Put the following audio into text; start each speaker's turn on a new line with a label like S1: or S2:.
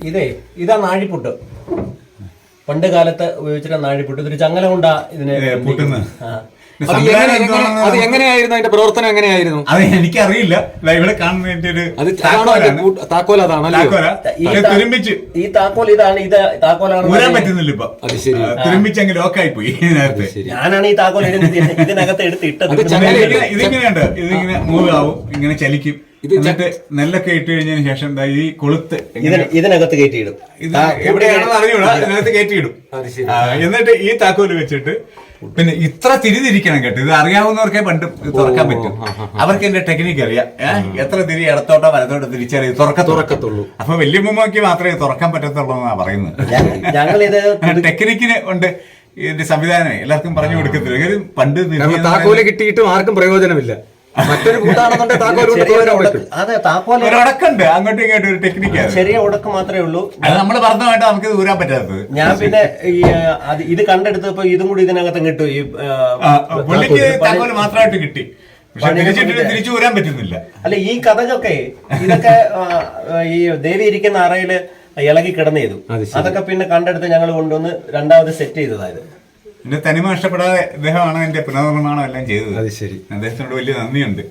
S1: ഇതേ ഇതാ നാഴിപ്പുട്ട് പണ്ട് കാലത്ത് ഉപയോഗിച്ചിട്ട് നാഴിപ്പുട്ട് ഇതൊരു ചങ്ങല കൊണ്ടാ ഇതിനെ.
S2: അത് എങ്ങനെയായിരുന്നു അതിന്റെ പ്രവർത്തനം? എങ്ങനെയായിരുന്നു?
S3: അത് എനിക്കറിയില്ല. ഇവിടെ ഒരു താക്കോലാണ്.
S2: അതിന്റെ കൂട്ട്- താക്കോൽ
S3: അതാണ്
S1: ഈ താക്കോൽ ഇതാണ്. ഇത് താക്കോലാണ്
S3: ഊരാൻ പറ്റുന്നില്ല ഇപ്പൊ.
S2: അത് ശരി.
S3: ആ, തുരുമ്പിച്ച് അങ്ങ് ലോക്കായി പോയി ഇതിനകത്ത്
S1: ഞാനാണ് ഈ താക്കോൽ ഇതിന് ഇതിന് ഇതിനകത്ത് എടുത്ത് ഇട്ടത്.
S3: ഇതിങ്ങനെയുണ്ട്. ഇതിങ്ങനെ മൂവ് ആവും. ഇങ്ങനെ ചലിക്കും.
S2: ഇത്
S3: എന്നിട്ട് നെല്ലൊക്കെ ഇട്ട് കഴിഞ്ഞതിന് ശേഷം ദാ ഈ കൊളുത്ത്
S1: ഇതിന് ഇതിനകത്ത് കയറ്റിയിടും.
S3: ഇത് എവിടെയാണെന്ന് അറിയൂടാ ഇതിനകത്ത് കയറ്റിയിടും. ആ, എന്നിട്ട് ഈ താക്കോൽ വെച്ചിട്ട് പിന്നെ ഇത്ര തിരിതിരിക്കണം കേട്ടോ. ഇത് അറിയാവുന്നവർക്കേ പണ്ട് ഇത് തുറക്കാൻ പറ്റും. അവർക്ക് എന്റെ ടെക്നിക്ക് അറിയാം. ഏ? എത്ര തിരി ഇടത്തോട്ടോ വലത്തോട്ടോ തിരിച്ചറിയാം. തുറക്ക
S2: തുറക്കത്തുള്ളൂ.
S3: അപ്പൊ വല്യമ്മക്ക് മാത്രമേ തുറക്കാൻ പറ്റത്തുള്ളൂ എന്നാ പറയുന്നത്
S1: ഞങ്ങൾ ഇത്
S3: ടെക്നിക്കിന് ഉണ്ട്. ഇതിന്റെ സംവിധാനം എല്ലാവർക്കും പറഞ്ഞു കൊടുക്കത്തില്ല. കാര്യം പണ്ട്
S2: കാരണം താക്കോൽ കിട്ടിയിട്ടും ആർക്കും പ്രയോജനമില്ല. മറ്റൊരു
S1: അതെ താക്കോൽ
S3: ഒരു ഉടക്കുണ്ട്. അങ്ങോട്ടും ഇങ്ങോട്ടും ഒരു ടെക്നിക്കാണ്
S1: ചെറിയ ഉടക്ക് മാത്രമേ ഉള്ളൂ.
S3: അത് നമ്മൾ പറഞ്ഞതായിട്ട് നമുക്ക് ഇത് ഊരാൻ പറ്റാത്തത്.
S1: ഞാൻ പിന്നെ ഈ അത് ഇത് കണ്ടെടുത്തപ്പോ ഇതും കൂടി ഇതിനകത്ത് കിട്ടും ഈ ആ,
S3: ആ, പുള്ളിക്ക് താക്കോൽ. മാത്രമായിട്ട് കിട്ടി. പക്ഷെ തിരിച്ചു ഊരാൻ പറ്റുന്നില്ല.
S1: അല്ല ഈ കഥകൊക്കെ ഇതൊക്കെ ആ, ഈ ദേവി ഇരിക്കുന്ന അറയിൽ ഇളകി കിടന്നു ചെയ്തു. അതൊക്കെ പിന്നെ കണ്ടെടുത്ത് ഞങ്ങൾ കൊണ്ടുവന്ന് രണ്ടാമത് സെറ്റ് ചെയ്തതായത്
S3: എന്റെ തനിമ നഷ്ടപ്പെടാതെ അദ്ദേഹമാണ് എന്റെ പുനർനിർമ്മാണം എല്ലാം ചെയ്തത്.
S2: അത് ശരി.
S3: അദ്ദേഹത്തിനോട് വലിയ നന്ദിയുണ്ട്.